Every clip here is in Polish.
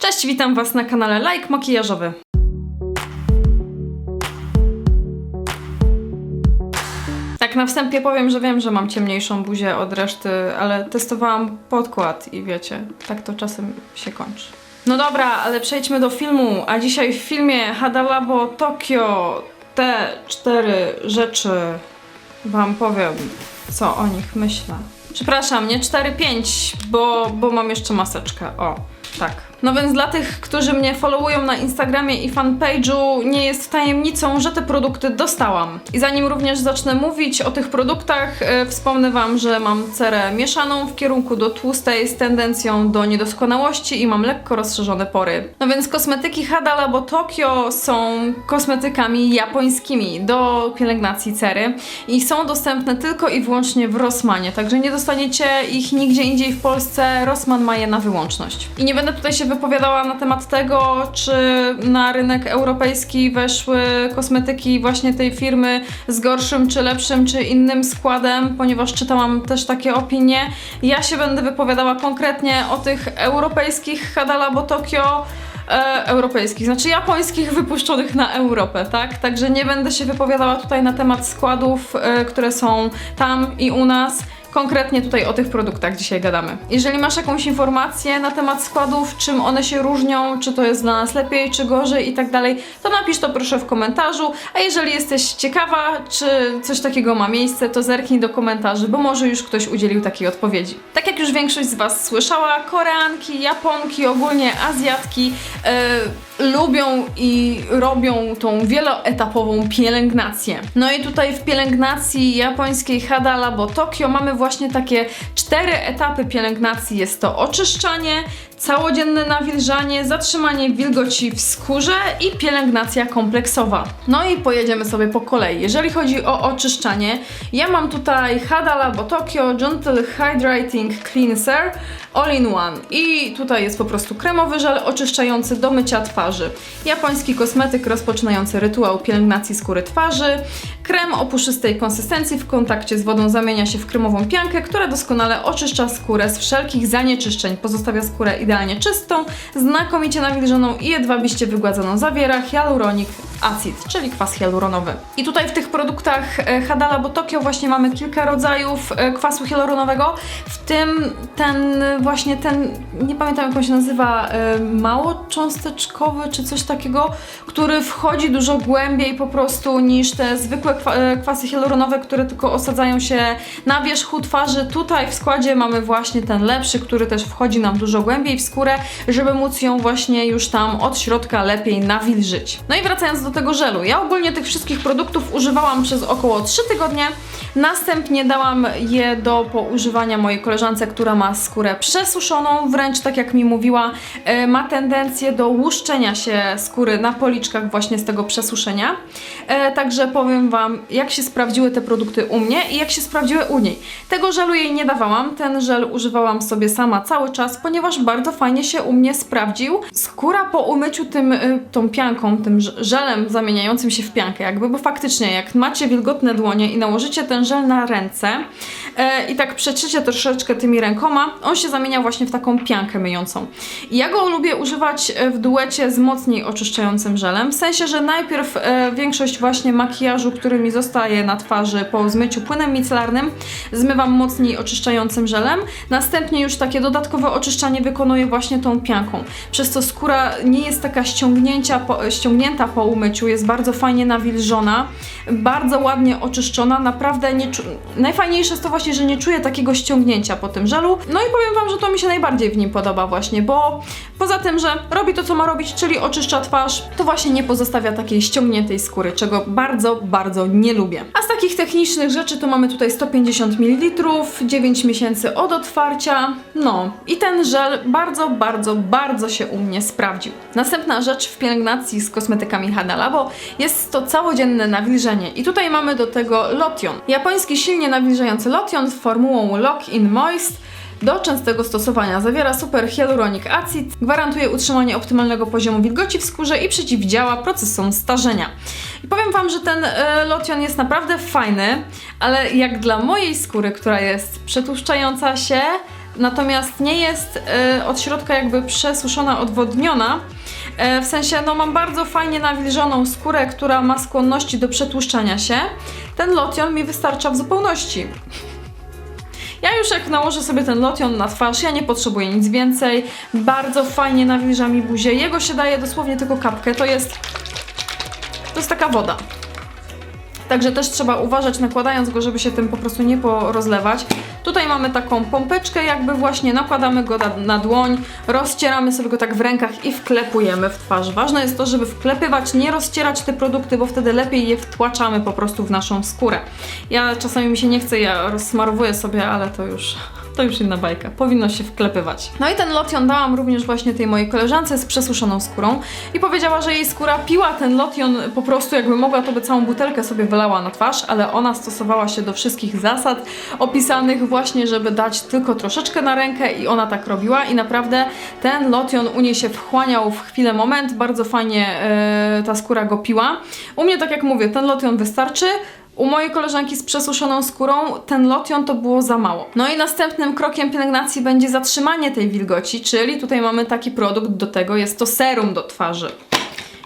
Cześć, witam Was na kanale Like Makijażowy. Tak na wstępie powiem, że wiem, że mam ciemniejszą buzię od reszty, ale testowałam podkład i wiecie, tak to czasem się kończy. No dobra, ale przejdźmy do filmu, a dzisiaj w filmie Hadalabo Tokio te cztery rzeczy Wam powiem, co o nich myślę. Przepraszam, nie 4-5, bo, bo mam jeszcze maseczkę. O, tak. No więc dla tych, którzy mnie followują na Instagramie i fanpage'u, nie jest tajemnicą, że te produkty dostałam. I zanim również zacznę mówić o tych produktach, e, wspomnę Wam, że mam cerę mieszaną w kierunku do tłustej z tendencją do niedoskonałości i mam lekko rozszerzone pory. No więc kosmetyki Hada Labo Tokyo są kosmetykami japońskimi do pielęgnacji cery i są dostępne tylko i wyłącznie w Rossmanie, także nie dostaniecie ich nigdzie indziej w Polsce. Rossmann ma je na wyłączność. I nie będę tutaj się wypowiadała na temat tego, czy na rynek europejski weszły kosmetyki właśnie tej firmy z gorszym czy lepszym czy innym składem, ponieważ czytałam też takie opinie. Ja się będę wypowiadała konkretnie o tych europejskich Hadalabo Tokyo e, europejskich, znaczy japońskich wypuszczonych na Europę, tak? Także nie będę się wypowiadała tutaj na temat składów, e, które są tam i u nas. Konkretnie tutaj o tych produktach dzisiaj gadamy. Jeżeli masz jakąś informację na temat składów, czym one się różnią, czy to jest dla nas lepiej, czy gorzej i tak dalej, to napisz to proszę w komentarzu. A jeżeli jesteś ciekawa, czy coś takiego ma miejsce, to zerknij do komentarzy, bo może już ktoś udzielił takiej odpowiedzi. Tak jak już większość z Was słyszała, Koreanki, Japonki, ogólnie Azjatki e, lubią i robią tą wieloetapową pielęgnację. No i tutaj w pielęgnacji japońskiej Hada Labo Tokyo mamy właśnie takie cztery etapy pielęgnacji. Jest to oczyszczanie, całodzienne nawilżanie, zatrzymanie wilgoci w skórze i pielęgnacja kompleksowa. No i pojedziemy sobie po kolei. Jeżeli chodzi o oczyszczanie, ja mam tutaj Hada Labo Tokyo Gentle Hydrating Cleanser All in One i tutaj jest po prostu kremowy żel oczyszczający do mycia twarzy. Japoński kosmetyk rozpoczynający rytuał pielęgnacji skóry twarzy. Krem o puszystej konsystencji w kontakcie z wodą zamienia się w kremową piankę, która doskonale oczyszcza skórę z wszelkich zanieczyszczeń, pozostawia skórę idealnie czystą, znakomicie nawilżoną i jedwabiście wygładzoną. Zawiera hyaluronic acid, czyli kwas hialuronowy. I tutaj w tych produktach e, Hadala bo Tokio właśnie mamy kilka rodzajów e, kwasu hialuronowego, w tym ten właśnie ten, nie pamiętam jak on się nazywa, e, małocząsteczkowy czy coś takiego, który wchodzi dużo głębiej po prostu niż te zwykłe kwa, kwasy hialuronowe, które tylko osadzają się na wierzchu twarzy. Tutaj w składzie mamy właśnie ten lepszy, który też wchodzi nam dużo głębiej w skórę, żeby móc ją właśnie już tam od środka lepiej nawilżyć. No i wracając do tego żelu. Ja ogólnie tych wszystkich produktów używałam przez około 3 tygodnie. Następnie dałam je do poużywania mojej koleżance, która ma skórę przesuszoną, wręcz tak jak mi mówiła, e, ma tendencję do łuszczenia się skóry na policzkach właśnie z tego przesuszenia. E, Także powiem Wam, jak się sprawdziły te produkty u mnie i jak się sprawdziły u niej. Tego żelu jej nie dawałam, ten żel używałam sobie sama cały czas, ponieważ bardzo fajnie się u mnie sprawdził. Skóra po umyciu tym, y, tą pianką, tym ż- żelem zamieniającym się w piankę jakby, bo faktycznie jak macie wilgotne dłonie i nałożycie ten żel na ręce e, i tak przetrzycie troszeczkę tymi rękoma, on się zamienia właśnie w taką piankę myjącą. I ja go lubię używać e, w duecie z mocniej oczyszczającym żelem, w sensie, że najpierw e, większość właśnie makijażu, który mi zostaje na twarzy po zmyciu płynem micelarnym, zmywam mocniej oczyszczającym żelem, następnie już takie dodatkowe oczyszczanie wykonuję właśnie tą pianką, przez co skóra nie jest taka ściągnięcia po, ściągnięta po umyciu, jest bardzo fajnie nawilżona, bardzo ładnie oczyszczona, naprawdę nie czu... najfajniejsze jest to właśnie, że nie czuję takiego ściągnięcia po tym żelu, no i powiem Wam, że to mi się najbardziej w nim podoba właśnie, bo poza tym, że robi to co ma robić, czyli oczyszcza twarz, to właśnie nie pozostawia takiej ściągniętej skóry, czego bardzo, bardzo nie lubię. A z takich technicznych rzeczy to mamy tutaj 150 ml, 9 miesięcy od otwarcia, no i ten żel bardzo, bardzo, bardzo się u mnie sprawdził. Następna rzecz w pielęgnacji z kosmetykami Hada Labo jest to całodzienne nawilżenie i tutaj mamy do tego lotion. Japoński silnie nawilżający lotion z formułą Lock in Moist do częstego stosowania. Zawiera super hyaluronic acid, gwarantuje utrzymanie optymalnego poziomu wilgoci w skórze i przeciwdziała procesom starzenia. I powiem Wam, że ten e, lotion jest naprawdę fajny, ale jak dla mojej skóry, która jest przetłuszczająca się, natomiast nie jest e, od środka jakby przesuszona, odwodniona. E, w sensie, no mam bardzo fajnie nawilżoną skórę, która ma skłonności do przetłuszczania się. Ten lotion mi wystarcza w zupełności. Ja już jak nałożę sobie ten lotion na twarz, ja nie potrzebuję nic więcej. Bardzo fajnie nawilża mi buzię. Jego się daje dosłownie tylko kapkę. To jest... To jest taka woda. Także też trzeba uważać nakładając go, żeby się tym po prostu nie porozlewać. Tutaj mamy taką pompeczkę, jakby właśnie nakładamy go na, na dłoń, rozcieramy sobie go tak w rękach i wklepujemy w twarz. Ważne jest to, żeby wklepywać, nie rozcierać te produkty, bo wtedy lepiej je wtłaczamy po prostu w naszą skórę. Ja czasami mi się nie chce, ja rozsmarowuję sobie, ale to już to już inna bajka. Powinno się wklepywać. No i ten lotion dałam również właśnie tej mojej koleżance z przesuszoną skórą i powiedziała, że jej skóra piła ten lotion po prostu jakby mogła, to by całą butelkę sobie wylała na twarz, ale ona stosowała się do wszystkich zasad opisanych właśnie, żeby dać tylko troszeczkę na rękę i ona tak robiła i naprawdę ten lotion u niej się wchłaniał w chwilę moment, bardzo fajnie e, ta skóra go piła. U mnie, tak jak mówię, ten lotion wystarczy, u mojej koleżanki z przesuszoną skórą ten lotion to było za mało. No i następnym krokiem pielęgnacji będzie zatrzymanie tej wilgoci, czyli tutaj mamy taki produkt do tego, jest to serum do twarzy.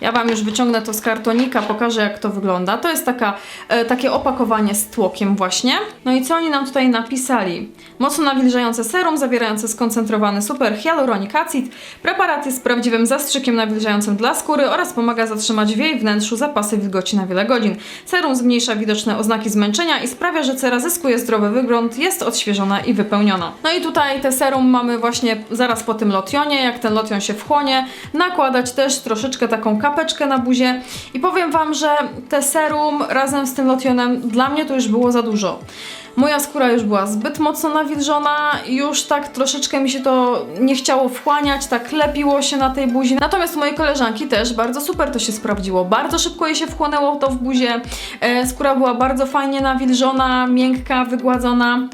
Ja Wam już wyciągnę to z kartonika, pokażę jak to wygląda. To jest taka, e, takie opakowanie z tłokiem właśnie. No i co oni nam tutaj napisali? Mocno nawilżające serum, zawierające skoncentrowany super hyaluronic acid. Preparat jest prawdziwym zastrzykiem nawilżającym dla skóry oraz pomaga zatrzymać w jej wnętrzu zapasy wilgoci na wiele godzin. Serum zmniejsza widoczne oznaki zmęczenia i sprawia, że cera zyskuje zdrowy wygląd, jest odświeżona i wypełniona. No i tutaj te serum mamy właśnie zaraz po tym lotionie, jak ten lotion się wchłonie, nakładać też troszeczkę taką kapeczkę na buzię i powiem Wam, że te serum razem z tym lotionem dla mnie to już było za dużo. Moja skóra już była zbyt mocno nawilżona, już tak troszeczkę mi się to nie chciało wchłaniać, tak lepiło się na tej buzi. Natomiast mojej koleżanki też bardzo super to się sprawdziło. Bardzo szybko jej się wchłonęło to w buzie. E, skóra była bardzo fajnie nawilżona, miękka, wygładzona.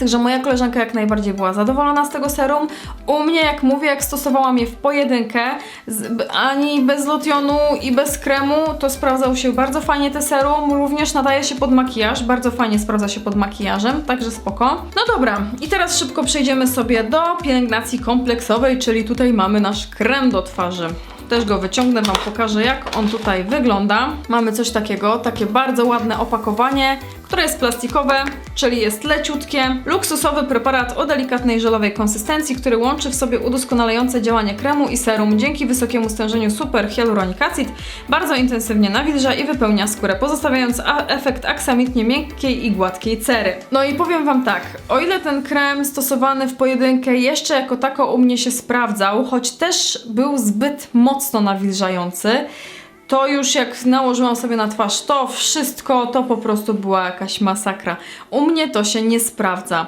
Także moja koleżanka jak najbardziej była zadowolona z tego serum. U mnie, jak mówię, jak stosowałam je w pojedynkę, z, ani bez lotionu i bez kremu, to sprawdzał się bardzo fajnie te serum. Również nadaje się pod makijaż, bardzo fajnie sprawdza się pod makijażem, także spoko. No dobra, i teraz szybko przejdziemy sobie do pielęgnacji kompleksowej, czyli tutaj mamy nasz krem do twarzy. Też go wyciągnę, Wam pokażę jak on tutaj wygląda. Mamy coś takiego, takie bardzo ładne opakowanie, które jest plastikowe, czyli jest leciutkie. Luksusowy preparat o delikatnej żelowej konsystencji, który łączy w sobie udoskonalające działanie kremu i serum. Dzięki wysokiemu stężeniu super hyaluronic acid bardzo intensywnie nawilża i wypełnia skórę, pozostawiając efekt aksamitnie miękkiej i gładkiej cery. No i powiem Wam tak, o ile ten krem stosowany w pojedynkę jeszcze jako tako u mnie się sprawdzał, choć też był zbyt mocno nawilżający, to już jak nałożyłam sobie na twarz to wszystko, to po prostu była jakaś masakra. U mnie to się nie sprawdza.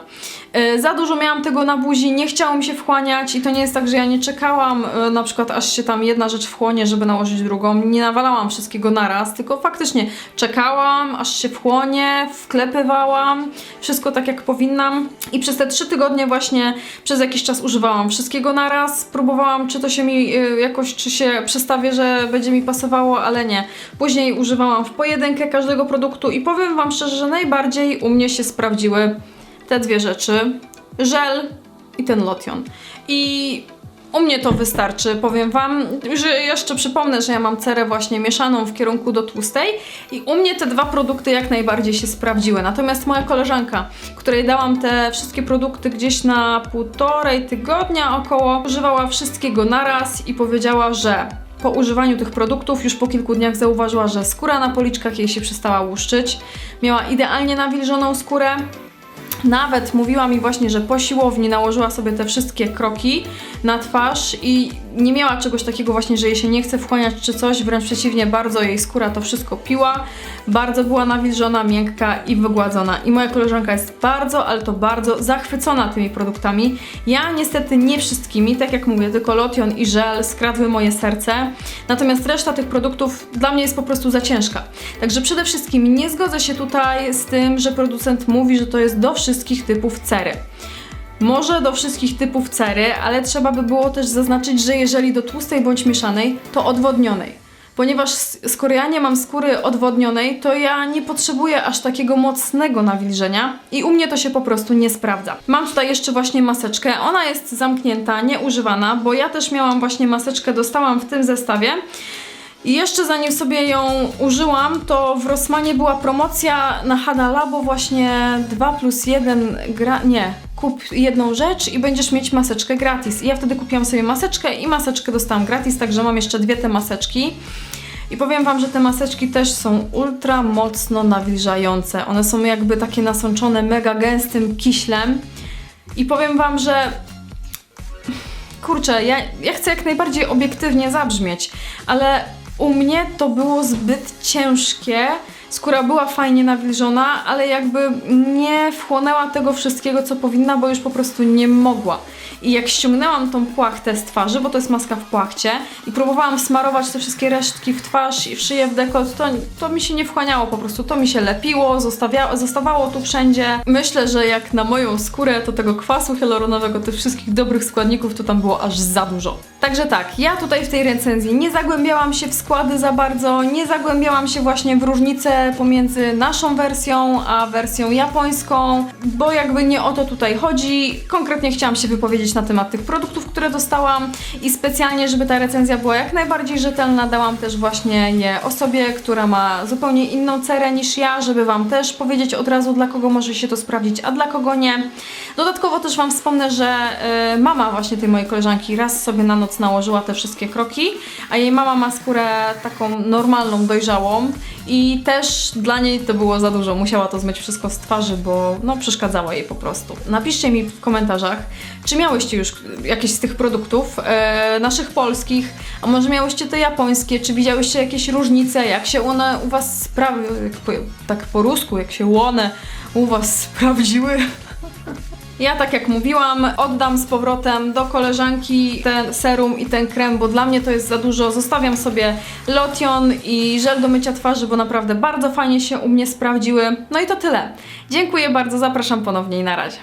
Yy, za dużo miałam tego na buzi, nie chciało mi się wchłaniać i to nie jest tak, że ja nie czekałam yy, na przykład aż się tam jedna rzecz wchłonie, żeby nałożyć drugą. Nie nawalałam wszystkiego naraz, tylko faktycznie czekałam aż się wchłonie, wklepywałam, wszystko tak jak powinnam i przez te trzy tygodnie właśnie przez jakiś czas używałam wszystkiego naraz, próbowałam czy to się mi yy, jakoś, czy się przestawię, że będzie mi pasowało, ale nie. Później używałam w pojedynkę każdego produktu i powiem Wam szczerze, że najbardziej u mnie się sprawdziły te dwie rzeczy. Żel i ten lotion. I u mnie to wystarczy, powiem Wam, że jeszcze przypomnę, że ja mam cerę właśnie mieszaną w kierunku do tłustej i u mnie te dwa produkty jak najbardziej się sprawdziły. Natomiast moja koleżanka, której dałam te wszystkie produkty gdzieś na półtorej tygodnia około, używała wszystkiego naraz i powiedziała, że po używaniu tych produktów już po kilku dniach zauważyła, że skóra na policzkach jej się przestała łuszczyć. Miała idealnie nawilżoną skórę. Nawet mówiła mi właśnie, że po siłowni nałożyła sobie te wszystkie kroki na twarz i nie miała czegoś takiego właśnie, że jej się nie chce wchłaniać czy coś, wręcz przeciwnie, bardzo jej skóra to wszystko piła, bardzo była nawilżona, miękka i wygładzona. I moja koleżanka jest bardzo, ale to bardzo zachwycona tymi produktami. Ja niestety nie wszystkimi, tak jak mówię, tylko lotion i żel skradły moje serce, natomiast reszta tych produktów dla mnie jest po prostu za ciężka. Także przede wszystkim nie zgodzę się tutaj z tym, że producent mówi, że to jest do wszystkich typów cery. Może do wszystkich typów cery, ale trzeba by było też zaznaczyć, że jeżeli do tłustej bądź mieszanej, to odwodnionej. ponieważ skoro ja nie mam skóry odwodnionej, to ja nie potrzebuję aż takiego mocnego nawilżenia i u mnie to się po prostu nie sprawdza. Mam tutaj jeszcze właśnie maseczkę, ona jest zamknięta, nieużywana, bo ja też miałam właśnie maseczkę, dostałam w tym zestawie. I jeszcze zanim sobie ją użyłam, to w Rossmanie była promocja na Hada Labo właśnie 2 plus 1 gra... nie, kup jedną rzecz i będziesz mieć maseczkę gratis. I ja wtedy kupiłam sobie maseczkę i maseczkę dostałam gratis, także mam jeszcze dwie te maseczki. I powiem Wam, że te maseczki też są ultra mocno nawilżające. One są jakby takie nasączone mega gęstym kiślem. I powiem Wam, że kurczę, ja, ja chcę jak najbardziej obiektywnie zabrzmieć, ale u mnie to było zbyt ciężkie. Skóra była fajnie nawilżona, ale jakby nie wchłonęła tego wszystkiego, co powinna, bo już po prostu nie mogła. I jak ściągnęłam tą płachtę z twarzy, bo to jest maska w płachcie, i próbowałam smarować te wszystkie resztki w twarz i w szyję, w dekolt, to, to mi się nie wchłaniało po prostu. To mi się lepiło, zostawało tu wszędzie. Myślę, że jak na moją skórę, to tego kwasu hialuronowego, tych wszystkich dobrych składników, to tam było aż za dużo. Także tak, ja tutaj w tej recenzji nie zagłębiałam się w składy za bardzo, nie zagłębiałam się właśnie w różnice pomiędzy naszą wersją a wersją japońską, bo jakby nie o to tutaj chodzi. Konkretnie chciałam się wypowiedzieć na temat tych produktów, które dostałam i specjalnie, żeby ta recenzja była jak najbardziej rzetelna, dałam też właśnie je osobie, która ma zupełnie inną cerę niż ja, żeby Wam też powiedzieć od razu, dla kogo może się to sprawdzić, a dla kogo nie. Dodatkowo też Wam wspomnę, że y, mama właśnie tej mojej koleżanki raz sobie na noc nałożyła te wszystkie kroki, a jej mama ma skórę taką normalną, dojrzałą i też dla niej to było za dużo. Musiała to zmyć wszystko z twarzy, bo no przeszkadzało jej po prostu. Napiszcie mi w komentarzach, czy miałyście już jakieś z tych produktów e, naszych polskich, a może miałyście te japońskie, czy widziałyście jakieś różnice, jak się one u Was sprawy, tak po rusku, jak się one u Was sprawdziły? Ja, tak jak mówiłam, oddam z powrotem do koleżanki ten serum i ten krem, bo dla mnie to jest za dużo. Zostawiam sobie lotion i żel do mycia twarzy, bo naprawdę bardzo fajnie się u mnie sprawdziły. No i to tyle. Dziękuję bardzo, zapraszam ponownie i na razie.